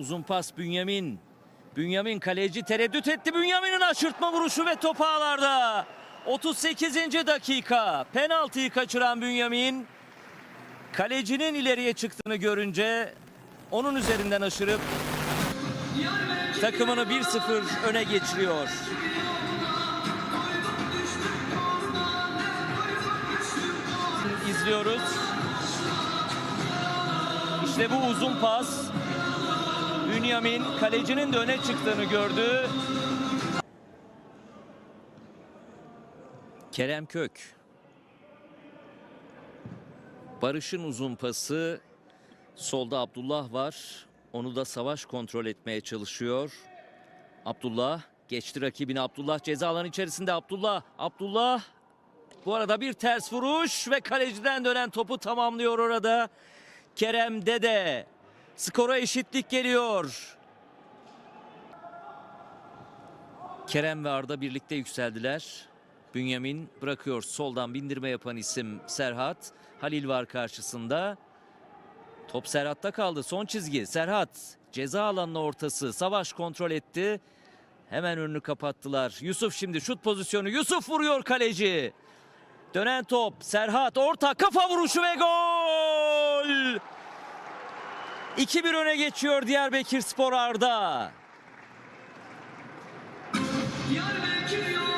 uzun pas Bünyamin. Bünyamin kaleci tereddüt etti. Bünyamin'in aşırtma vuruşu ve top ağlarda. 38. dakika. Penaltıyı kaçıran Bünyamin. Kalecinin ileriye çıktığını görünce onun üzerinden aşırıp takımını 1-0 öne geçiriyor. İzliyoruz. İşte bu uzun pas. Bünyamin kalecinin de öne çıktığını gördü. Kerem Kök. Barış'ın uzun pası. Solda Abdullah var. Onu da Savaş kontrol etmeye çalışıyor. Abdullah geçti rakibini. Abdullah ceza alanı içerisinde Abdullah. Abdullah bu arada bir ters vuruş ve kaleciden dönen topu tamamlıyor orada. Kerem Dede. Skora eşitlik geliyor. Kerem ve Arda birlikte yükseldiler. Bünyamin bırakıyor soldan bindirme yapan isim Serhat. Halil var karşısında. Top Serhat'ta kaldı. Son çizgi. Serhat ceza alanının ortası. Savaş kontrol etti. Hemen önünü kapattılar. Yusuf şimdi şut pozisyonu. Yusuf vuruyor kaleci. Dönen top. Serhat orta kafa vuruşu ve gol. 2-1 öne geçiyor Diyarbakır Spor Arda. Diyarbakır